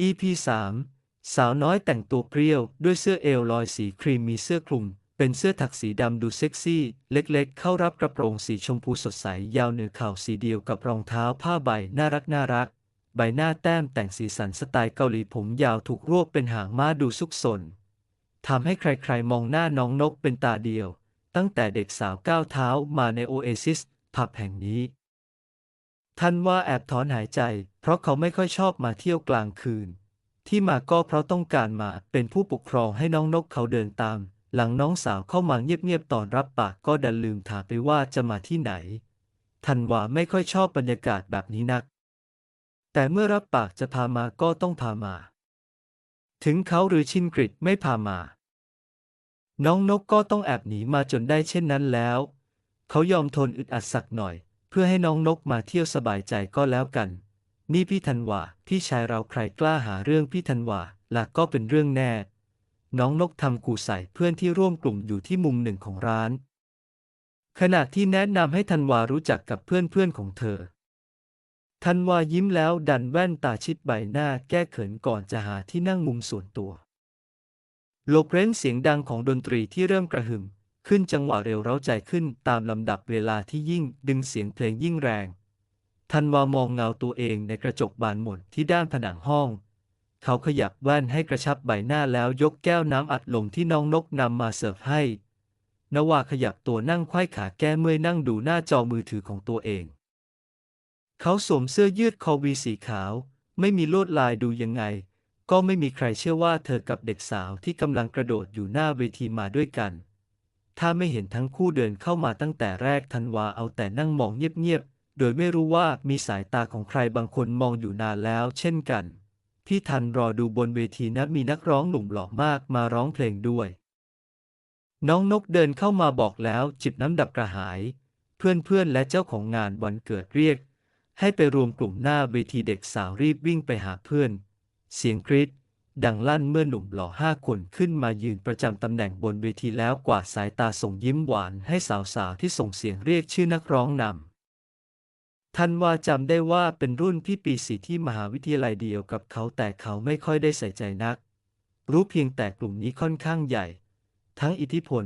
EP 3 สาวน้อยแต่งตัวเปรี้ยว ด้วยเสื้อเอวลอยสีครีมมีเสื้อคลุม เป็นเสื้อถักสีดำดูเซ็กซี่ เล็กๆ เข้ารับกระโปรงสีชมพูสดใส ยาวเหนือเข่าสีเดียวกับรองเท้าผ้าใบน่ารักน่ารัก ใบหน้าแต้มแต่งสีสันสไตล์เกาหลีผมยาวถูกรวบเป็นหางม้าดูซุกซนทำให้ใครๆ มองหน้าน้องนกเป็นตาเดียว ตั้งแต่เด็กสาวก้าวเท้ามาในโอเอซิสผับแห่งนี้ ท่านว่าแอบถอนหายใจ เพราะเขาไม่ค่อยชอบมาเที่ยวกลางคืน ที่มาก็เพราะต้องการมาเป็นผู้ปกครองให้น้องนกเขาเดินตาม หลังน้องสาวเข้ามาเงียบๆตอนรับปากก็ดันลืมถามไปว่าจะมาที่ไหนทันว่าไม่ค่อยชอบบรรยากาศแบบนี้นัก แต่เมื่อรับปากจะพามาก็ต้องพามา ถึงเขาหรือชินกริดไม่พามา น้องนกก็ต้องแอบหนีมาจนได้เช่นนั้นแล้ว เขายอมทนอึดอัดสักหน่อย พื่อให้น้องนกมาเที่ยวสบายใจก็แล้วกัน นี่พี่ธันวาพี่ชายเราใครกล้าหาเรื่องพี่ธันวาล่ะก็เป็นเรื่องแน่ น้องนกทำกูใส่เพื่อนที่ร่วมกลุ่มอยู่ที่มุมหนึ่งของร้าน ขณะที่แนะนำให้ธันวารู้จักกับเพื่อนเพื่อนของเธอธันวายิ้มแล้วดันแว่นตาชิดใบหน้าแก้เขินก่อนจะหาที่นั่งมุมส่วนตัวโลบเร้นเสียงดังของดนตรีที่เริ่มกระหึ่ม ขึ้นจังหวะเร็วเร้าใจขึ้นตามลำดับเวลาที่ยิ่งดึงเสียงเพลงยิ่งแรงทันวามองเงาตัวเองในกระจกบานหมดที่ด้านผนังห้อง เขาขยับแว่นให้กระชับใบหน้าแล้วยกแก้วน้ำอัดลมที่น้องนกนำมาเสิร์ฟให้นวาขยับตัวนั่งไขว้ขาแก้เมื่อยนั่งดูหน้าจอมือถือของตัวเอง เขาสวมเสื้อยืดคอวีสีขาว ไม่มีลวดลายดูยังไง ก็ไม่มีใครเชื่อว่าเธอกับเด็กสาวที่กำลังกระโดดอยู่หน้าเวทีมาด้วยกัน ถ้าไม่เห็นทั้งคู่เดินเข้ามาตั้งแต่แรกธันวาเอาแต่นั่งมองเงียบๆ โดยไม่รู้ว่ามีสายตาของใครบางคนมองอยู่นานแล้วเช่นกัน พี่ทันรอดูบนเวทีนะมีนักร้องหนุ่มหล่อมากมาร้องเพลงด้วย น้องนกเดินเข้ามาบอกแล้วจิบน้ำดับกระหาย เพื่อนๆและเจ้าของงานวันเกิดเรียก ให้ไปรวมกลุ่มหน้าเวทีเด็กสาวรีบวิ่งไปหาเพื่อน เสียงกรีด ดังลั่นเมื่อหนุ่มหล่อห้าคนขึ้นมายืนประจำตำแหน่งบนเวทีแล้วกวาดสายตาส่งยิ้มหวานให้สาวๆที่ส่งเสียงเรียกชื่อนักร้องนำทันว่าจำได้ว่าเป็นรุ่นพี่ปีสี่ที่มหาวิทยาลัยเดียวกับเขาแต่เขาไม่ค่อยได้ใส่ใจนัก รู้เพียงแต่กลุ่มนี้ค่อนข้างใหญ่ ทั้งอิทธิพล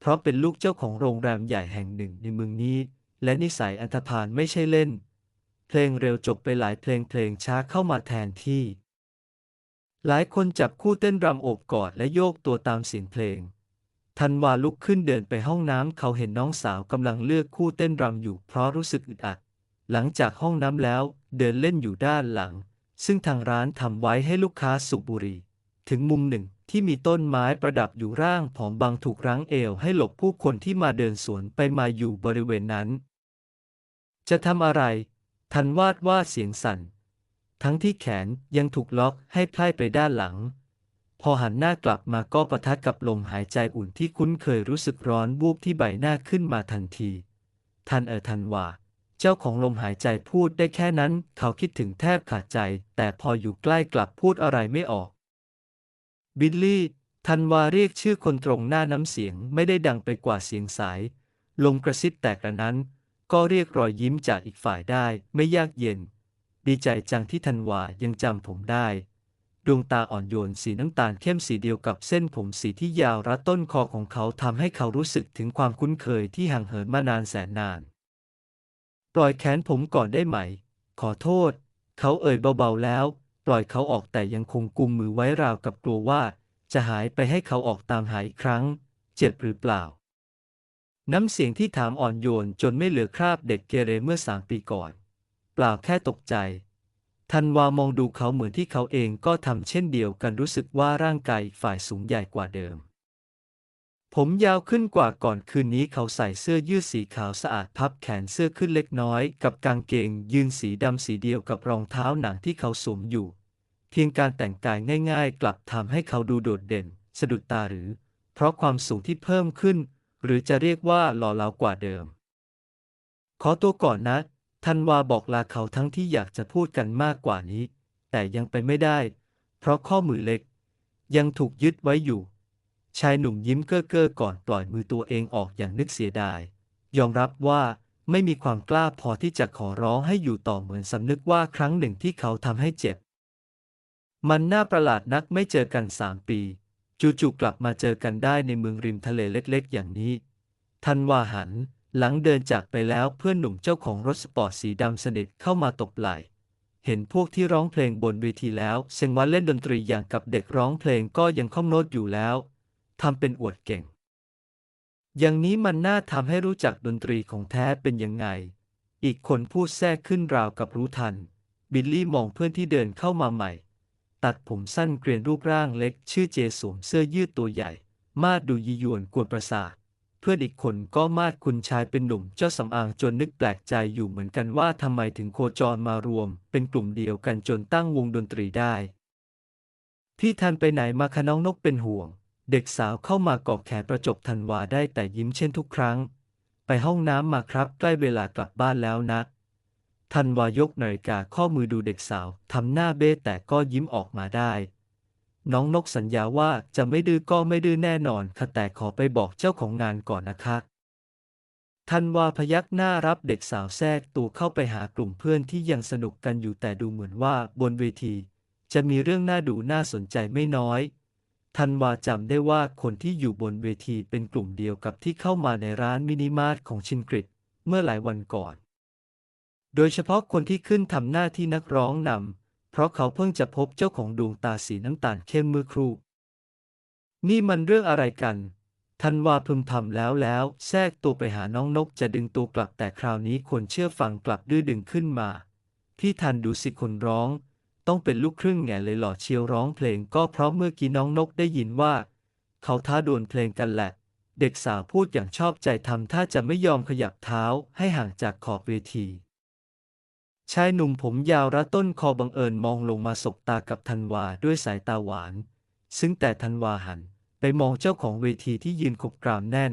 เพราะเป็นลูกเจ้าของโรงแรมใหญ่แห่งหนึ่งในเมืองนี้ และนิสัยอันธพาลไม่ใช่เล่น เพลงเร็วจบไปหลายเพลงเพลงช้าเข้ามาแทนที่ หลายคนจับคู่เต้นรำโอบกอดและโยกตัวตามเสียงเพลงทันวาลุกขึ้นเดินไปห้องน้ำเขาเห็นน้องสาวกำลังเลือกคู่เต้นรำอยู่เพราะรู้สึกอึดอัด หลังจากห้องน้ำแล้วเดินเล่นอยู่ด้านหลัง ซึ่งทางร้านทำไว้ให้ลูกค้าสูบบุหรี่ถึงมุมหนึ่งที่มีต้นไม้ประดับอยู่ร่างผอมบางถูกรั้งเอวให้หลบผู้คนที่มาเดินสวนไปมาอยู่บริเวณนั้น จะทำอะไร ทันวาดว่าเสียงสั่น ทั้งที่แขนยังถูกล็อกให้ไพล่ไปด้านหลัง พอหันหน้ากลับมาก็ประทะกับลมหายใจอุ่นที่คุ้นเคยรู้สึกร้อนวูบที่ใบหน้าขึ้นมาทันที ทันเออทันว่าเจ้าของลมหายใจพูดได้แค่นั้น เขาคิดถึงแทบขาดใจ แต่พออยู่ใกล้กลับพูดอะไรไม่ออก บิลลี่ ทันวาเรียกชื่อคนตรงหน้าน้ำเสียงไม่ได้ดังไปกว่าเสียงสาย ลมกระซิบแตกระนั้น ก็เรียกรอยยิ้มจากอีกฝ่ายได้ไม่ยากเย็น ดีใจจังที่ธันวายังจำผมได้ ดวงตาอ่อนโยนสีน้ำตาลเข้มสีเดียวกับเส้นผมสีที่ยาวรัดต้นคอของเขาทำให้เขารู้สึกถึงความคุ้นเคยที่ห่างเหินมานานแสนนาน ปล่อยแขนผมก่อนได้ไหม ขอโทษ เขาเอ่ยเบาๆแล้ว ปล่อยเขาออกแต่ยังคงกุมมือไว้ราวกับกลัวว่า จะหายไปให้เขาออกตามหาอีกครั้ง เจ็บหรือเปล่า น้ำเสียงที่ถามอ่อนโยนจนไม่เหลือคราบเด็กเกเรเมื่อสามปีก่อน ปล่าแค่ตกใจทันวามองดูเขาเหมือนที่เขาเองก็ทำเช่นเดียวกันรู้สึกว่าร่างกายฝ่ายสูงใหญ่กว่าเดิม ผมยาวขึ้นกว่าก่อนคืนนี้เขาใส่เสื้อยืดสีขาวสะอาดพับแขนเสื้อขึ้นเล็กน้อย กับกางเกงยืนสีดำสีเดียวกับรองเท้าหนังที่เขาสวมอยู่ เพียงการแต่งกายง่าย ๆ กลับทำให้เขาดูโดดเด่น สะดุดตาหรือ เพราะความสูงที่เพิ่มขึ้น หรือจะเรียกว่าหล่อเหลากว่าเดิม ขอตัวก่อนนะ ธันวาบอกลาเขาทั้งที่อยากจะพูดกันมากกว่านี้ แต่ยังไปไม่ได้ เพราะข้อมือเล็ก ยังถูกยึดไว้อยู่ ชายหนุ่มยิ้มเก้อเก้อก่อนปล่อยมือตัวเองออกอย่างนึกเสียดาย ยอมรับว่าไม่มีความกล้าพอที่จะขอร้องให้อยู่ต่อเหมือนสำนึกว่าครั้งหนึ่งที่เขาทำให้เจ็บ มันน่าประหลาดนักไม่เจอกันสามปี จู่ๆกลับมาเจอกันได้ในเมืองริมทะเลเล็กๆ อย่างนี้ ทันวาหัน หลังเดินจากไปแล้วเพื่อนหนุ่มเจ้าของรถสปอร์ตสีดำสนิทเข้ามาตบไหล่ เห็นพวกที่ร้องเพลงบนเวทีแล้วเซงว่าเล่นดนตรีอย่างกับเด็กร้องเพลงก็ยังข้องโน้ตอยู่แล้วทำเป็นอวดเก่ง อย่างนี้มันน่าทำให้รู้จักดนตรีของแท้เป็นยังไง อีกคนพูดแทรกขึ้นราวกับรู้ทัน บิลลี่มองเพื่อนที่เดินเข้ามาใหม่ ตัดผมสั้นเกรียนรูปร่างเล็ก ชื่อเจสวมเสื้อยืดตัวใหญ่ มาดดูยียวนกวนประสาท เพื่อนอีกคนก็มาดคุณชายเป็นหนุ่มเจ้าสำอางจนนึกแปลกใจอยู่เหมือนกันว่าทำไมถึงโคจรมารวม เป็นกลุ่มเดียวกันจนตั้งวงดนตรีได้พี่ทันไปไหนมาคะน้องนกเป็นห่วง เด็กสาวเข้ามากอบแขนประจบธันวาได้แต่ยิ้มเช่นทุกครั้ง ไปห้องน้ำมาครับ ใกล้เวลากลับบ้านแล้วนะธันวายกนาฬิกาข้อมือดูเด็กสาวทำหน้าเบ้แต่ก็ยิ้มออกมาได้ น้องนกสัญญาว่าจะไม่ดื้อก็ไม่ดื้อแน่นอนค่ะแต่ขอไปบอกเจ้าของงานก่อนนะคะธันวาพยักหน้ารับเด็กสาวแทรกตัวเข้าไปหากลุ่มเพื่อนที่ยังสนุกกันอยู่แต่ดูเหมือนว่าบนเวที จะมีเรื่องน่าดูน่าสนใจไม่น้อยธันวาจำได้ว่าคนที่อยู่บนเวทีเป็นกลุ่มเดียวกับที่เข้ามาในร้านมินิมาร์ทของชินกริดเมื่อหลายวันก่อน โดยเฉพาะคนที่ขึ้นทำหน้าที่นักร้องนำ เพราะเขาเพิ่งจะพบเจ้าของดวงตาสีน้ำตาลเข้มเมื่อครู่ นี่มันเรื่องอะไรกัน ทันวาพึมพำแล้วแล้วแทรกตัวไปหาน้องนกจะดึงตัวกลับแต่คราวนี้คนเชื่อฟังกลับดื้อดึงขึ้นมา พี่ทันดูสิคนร้อง ต้องเป็นลูกครึ่งแง่เลยหล่อเชียวร้องเพลงก็เพราะเมื่อกี้น้องนกได้ยินว่า เขาท้าดวลเพลงกันแหละ เด็กสาวพูดอย่างชอบใจทำท่าจะไม่ยอมขยับเท้าให้ห่างจากขอบเวที ชายหนุ่มผมยาวระต้นคอบังเอิญมองลงมาสบตากับธันวาด้วยสายตาหวาน ซึ่งแต่ธันวาหัน ไปมองเจ้าของเวทีที่ยืนขบกรามแน่น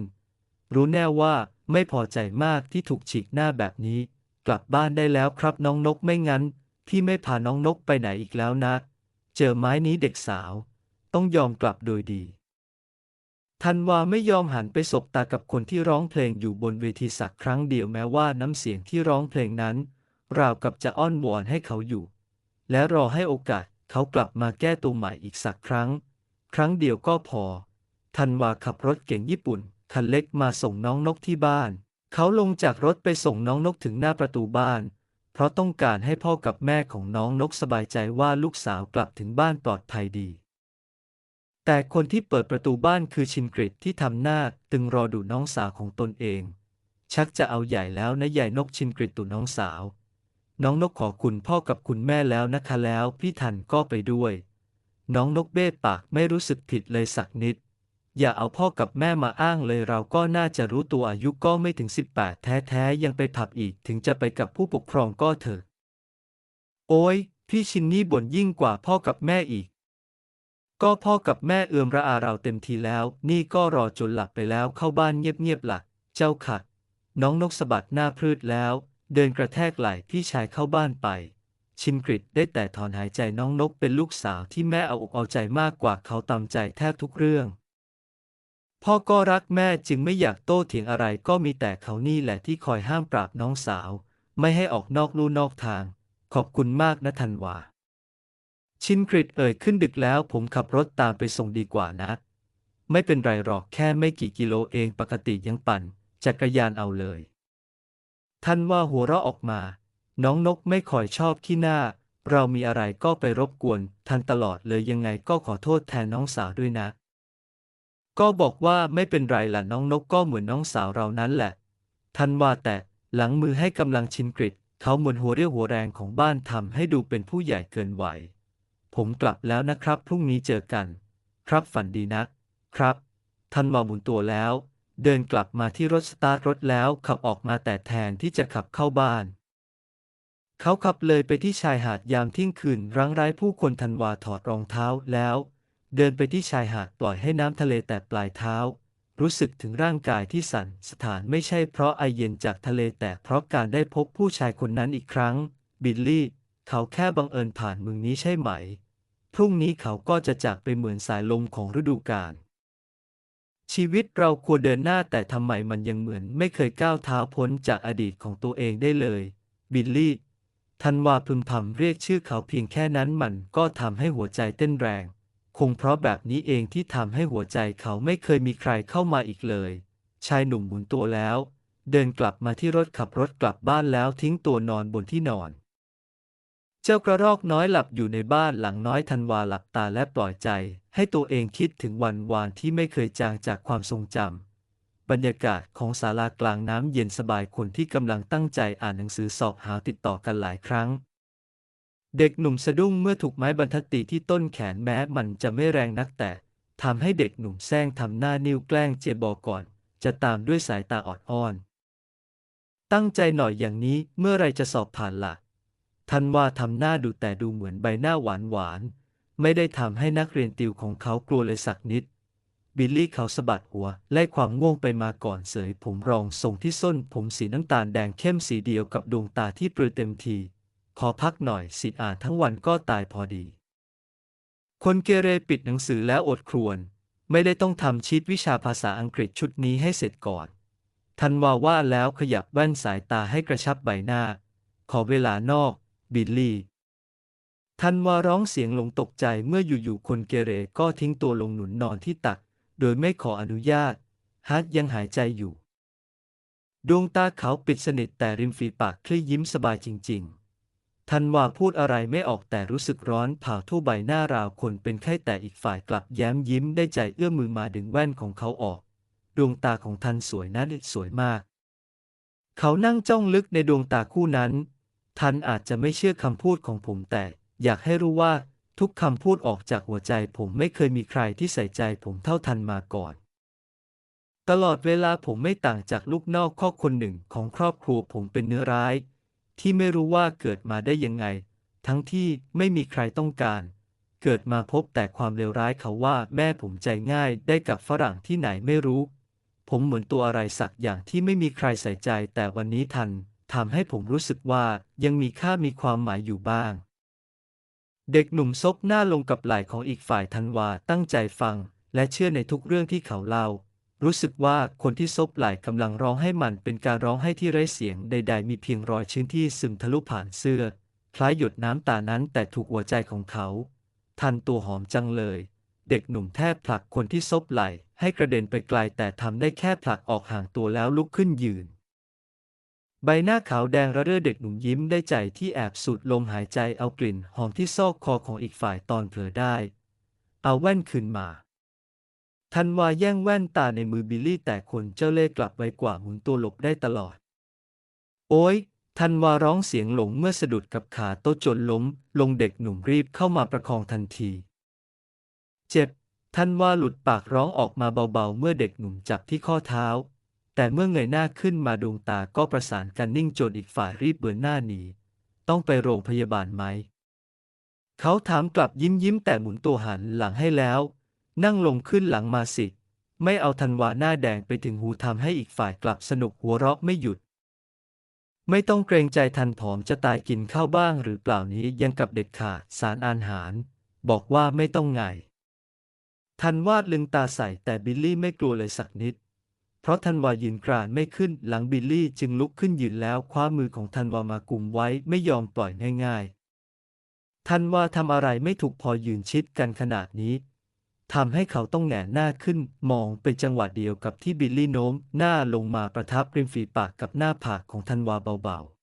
รู้แน่ว่าไม่พอใจมากที่ถูกฉีกหน้าแบบนี้ กลับบ้านได้แล้วครับน้องนกไม่งั้น พี่ไม่พาน้องนกไปไหนอีกแล้วนะ เจอไม้นี้เด็กสาว ต้องยอมกลับโดยดีธันวาไม่ยอมหันไปสบตากับคนที่ร้องเพลงอยู่บนเวทีสักครั้งเดียวแม้ว่าน้ำเสียงที่ร้องเพลงนั้น ราวกับจะอ้อนวอนให้เขาอยู่ และรอให้โอกาสเขากลับมาแก้ตัวใหม่อีกสักครั้ง ครั้งเดียวก็พอธันวาขับรถเก่งญี่ปุ่น คันเล็กมาส่งน้องนกที่บ้าน เขาลงจากรถไปส่งน้องนกถึงหน้าประตูบ้าน เพราะต้องการให้พ่อกับแม่ของน้องนกสบายใจว่าลูกสาวกลับถึงบ้านปลอดภัยดี แต่คนที่เปิดประตูบ้านคือชินกริดที่ทำหน้าตึงรอดูน้องสาวของตนเอง ชักจะเอาใหญ่แล้วนะใหญ่นกชินกริดตุน้องสาว น้องนกขอคุณพ่อกับคุณแม่แล้วนะคะแล้วพี่ทันก็ไปด้วย น้องนกเบ้ปากไม่รู้สึกผิดเลยสักนิด อย่าเอาพ่อกับแม่มาอ้างเลยเราก็น่าจะรู้ตัวอายุก็ไม่ถึง 18 แท้ๆ ยังไปผับอีกถึงจะไปกับผู้ปกครองก็เถอะ โอ้ยพี่ชินนี่บ่นยิ่งกว่าพ่อกับแม่อีก ก็พ่อกับแม่เอือมระอาเราเต็มทีแล้ว นี่ก็รอจนหลับไปแล้วเข้าบ้านเงียบๆหลักเจ้าค่ะ น้องนกสะบัดหน้าพืดแล้ว เดินกระแทกไหล่พี่ชายเข้าบ้านไป ชินกริดได้แต่ถอนหายใจน้องนกเป็นลูกสาวที่แม่เอาอกเอาใจมากกว่าเขาตามใจแทบทุกเรื่อง พ่อก็รักแม่จึงไม่อยากโต้เถียงอะไรก็มีแต่เขานี่แหละที่คอยห้ามปราบน้องสาว ไม่ให้ออกนอกลู่นอกทาง ขอบคุณมากนะธันวาชินกริดเอ่ยขึ้นดึกแล้วผมขับรถตามไปส่งดีกว่านะ ไม่เป็นไรหรอกแค่ไม่กี่กิโลเองปกติยังปั่นจักรยานเอาเลย ท่านว่าหัวเราะออกมา น้องนกไม่คอยชอบขี้หน้า เรามีอะไรก็ไปรบกวนทันตลอดเลยยังไงก็ขอโทษแทนน้องสาวด้วยนะ ก็บอกว่าไม่เป็นไรล่ะน้องนกก็เหมือนน้องสาวเรานั้นแหละ ท่านว่าแต่หลังมือให้กำลังชินกริดเขาเหมือนหัวเรี่ยวหัวแรงของบ้านทำให้ดูเป็นผู้ใหญ่เกินวัยผมกลับแล้วนะครับ พรุ่งนี้เจอกัน ครับฝันดีนักครับ ท่านมาหมุนตัวแล้ว เดินกลับมาที่รถสตาร์ทรถแล้วขับออกมาแต่แทนที่จะขับเข้าบ้าน เขาขับเลยไปที่ชายหาดยามเที่ยงคืนรังไร้ผู้คนทันวาถอดรองเท้าแล้ว เดินไปที่ชายหาดปล่อยให้น้ำทะเลแตะปลายเท้า รู้สึกถึงร่างกายที่สั่นสถานไม่ใช่เพราะไอเย็นจากทะเลแต่เพราะการได้พบผู้ชายคนนั้นอีกครั้ง บิลลี่ เขาแค่บังเอิญผ่านเมืองนี้ใช่ไหม พรุ่งนี้เขาก็จะจากไปเหมือนสายลมของฤดูกาล ชีวิตเราควรเดินหน้าแต่ทำไมมันยังเหมือนไม่เคยก้าวเท้าพ้นจากอดีตของตัวเองได้เลย บิลลี่ทันวาพึมพำเรียกชื่อเขาเพียงแค่นั้นมันก็ทำให้หัวใจเต้นแรง คงเพราะแบบนี้เองที่ทำให้หัวใจเขาไม่เคยมีใครเข้ามาอีกเลย ชายหนุ่มหมุนตัวแล้ว เดินกลับมาที่รถขับรถกลับบ้านแล้วทิ้งตัวนอนบนที่นอน เจ้ากระรอกน้อยหลับอยู่ในบ้านหลังน้อยทันวาหลับตาและปล่อยใจ ให้ตัวเองคิดถึงวันวานที่ไม่เคยจางจากความทรงจำบรรยากาศของศาลากลางน้ำเย็นสบายคนที่กำลังตั้งใจอ่านหนังสือสอบหาติดต่อกันหลายครั้ง เด็กหนุ่มสะดุ้งเมื่อถูกไม้บรรทัดตีที่ต้นแขนแม้มันจะไม่แรงนักแต่ทำให้เด็กหนุ่มแซงทำหน้านิ้วแกล้งเจบอก่อน จะตามด้วยสายตาออดอ้อน ตั้งใจหน่อยอย่างนี้เมื่อไรจะสอบผ่านละ่ะ ทันว่าทำหน้าดูแต่ดูเหมือนใบหน้าหวานหวานๆไม่ได้ทำให้นักเรียนติวของเขากลัวเลยสักนิด บิลลี่เขาสะบัดหัว ไล่ความง่วงไปมาก่อนเสยผมรองทรงที่ส้น ผมสีน้ำตาลแดงเข้มสีเดียวกับดวงตาที่ปรือเต็มที ขอพักหน่อยสิอ่านทั้งวันก็ตายพอดี คนเกเรปิดหนังสือแล้วอดครวน ไม่ได้ต้องทำชีตวิชาภาษาอังกฤษชุดนี้ให้เสร็จก่อนทันว่าว่าแล้วขยับแว่นสายตาให้กระชับใบหน้า ขอเวลานอก บิลลี่ทันว่าร้องเสียงหลงตกใจเมื่ออยู่ๆคนเกเรก็ทิ้งตัวลงหนุนนอนที่ตัก โดยไม่ขออนุญาตฮัทยังหายใจอยู่ ดวงตาเขาปิดสนิทแต่ริมฝีปากคลี่ยิ้มสบายจริง ๆ ทันว่าพูดอะไรไม่ออกแต่รู้สึกร้อนเผาทั่วใบหน้าราวคนเป็นไข้แต่อีกฝ่ายกลับแย้มยิ้มได้ใจเอื้อมมือมาดึงแว่นของเขาออก ดวงตาของทันสวยนะสวยมาก เขานั่งจ้องลึกในดวงตาคู่นั้น ทันอาจจะไม่เชื่อคำพูดของผมแต่ อยากให้รู้ว่า ทุกคำพูดออกจากหัวใจผมไม่เคยมีใครที่ใส่ใจผมเท่าทันมาก่อน ตลอดเวลาผมไม่ต่างจากลูกนอกข้อคนหนึ่งของครอบครัวผมเป็นเนื้อร้าย ที่ไม่รู้ว่าเกิดมาได้ยังไง ทั้งที่ไม่มีใครต้องการ เกิดมาพบแต่ความเลวร้ายเขาว่าแม่ผมใจง่ายได้กับฝรั่งที่ไหนไม่รู้ ผมเหมือนตัวอะไรสักอย่างที่ไม่มีใครใส่ใจแต่วันนี้ทัน ทำให้ผมรู้สึกว่ายังมีค่ามีความหมายอยู่บ้าง เด็กหนุ่มซบหน้าลงกับไหล่ของอีกฝ่ายทันวาตั้งใจฟัง และเชื่อในทุกเรื่องที่เขาเล่า รู้สึกว่าคนที่ซบไหล่กำลังร้องให้มันเป็นการร้องให้ที่ไร้เสียงใด ๆ มีเพียงรอยชื้นที่ซึมทะลุผ่านเสื้อ คล้ายหยดน้ำตานั้นแต่ถูกหัวใจของเขา ทันตัวหอมจังเลย เด็กหนุ่มแทบผลักคนที่ซบไหล่ให้กระเด็นไปไกลแต่ทำได้แค่ผลักออกห่างตัวแล้วลุกขึ้นยืน ใบหน้าขาวแดงระเรื่อเด็กหนุ่มยิ้มได้ใจที่แอบสูดลมหายใจเอากลิ่นหอมที่ซอกคอของอีกฝ่ายตอนเผลอได้ เอาแว่นคืนมา ทันวาแย่งแว่นตาในมือบิลลี่แต่คนเจ้าเล่ห์กลับไวกว่าหมุนตัวหลบได้ตลอด โอ้ยทันวาร้องเสียงหลงเมื่อสะดุดกับขาโต๊ะจนล้ม ลงเด็กหนุ่มรีบเข้ามาประคองทันที เจ็บทันวาหลุดปากร้องออกมาเบาๆ เมื่อเด็กหนุ่มจับที่ข้อเท้า แต่เมื่อเงยหน้าขึ้นมาดวงตาก็ประสานกันนิ่งจนอีกฝ่ายรีบเบือนหน้าหนีต้องไปโรงพยาบาลไหม เขาถามกลับยิ้มยิ้มแต่หมุนตัวหันหลังให้แล้ว นั่งลงขึ้นหลังมาสิ ไม่เอาทันวาหน้าแดงไปถึงหูทำให้อีกฝ่ายกลับสนุกหัวเราะไม่หยุด ไม่ต้องเกรงใจทันผอมจะตายกินข้าวบ้างหรือเปล่านี้ยังกับเด็ดขาดสารอาหาร บอกว่าไม่ต้องไง ทันวาดลึงตาใส่แต่บิลลี่ไม่กลัวเลยสักนิด เพราะทันวายืนกรานไม่ขึ้นหลังบิลลี่จึงลุกขึ้นยืนแล้วคว้ามือของทันวามากุมไว้ไม่ยอมปล่อยง่ายๆทันวาทำอะไรไม่ถูกพอยืนชิดกันขนาดนี้ทำให้เขาต้องแหงหน้าขึ้นมองเป็นจังหวะเดียวกับที่บิลลี่โน้ม หน้าลงมาประทับริมฝีปากกับหน้าผากของทันวาเบาๆ